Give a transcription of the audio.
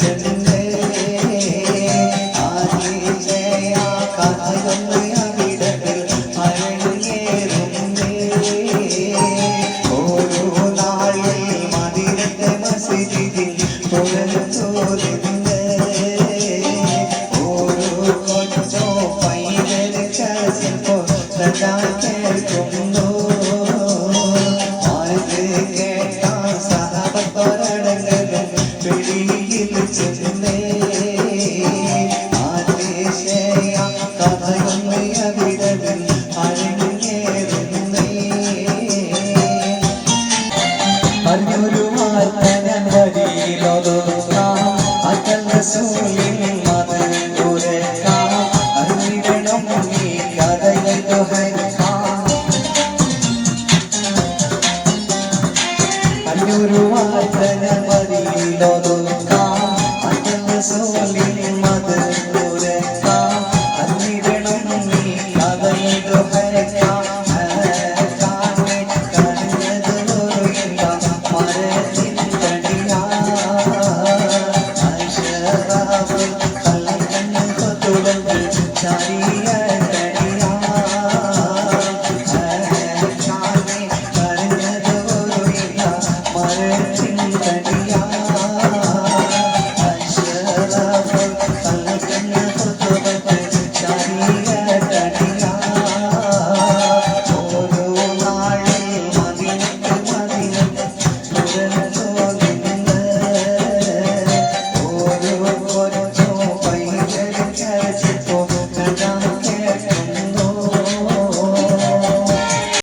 ചെന്നു nada quero ഒരു വാർത്തന മതിയിലൊതുക്കാം അന്ന സോലിൽ മത് തുരക്കാം അന്നിടണം നീ അതൈതു ഹരക്കാം മരത്തിൽ കടിയാ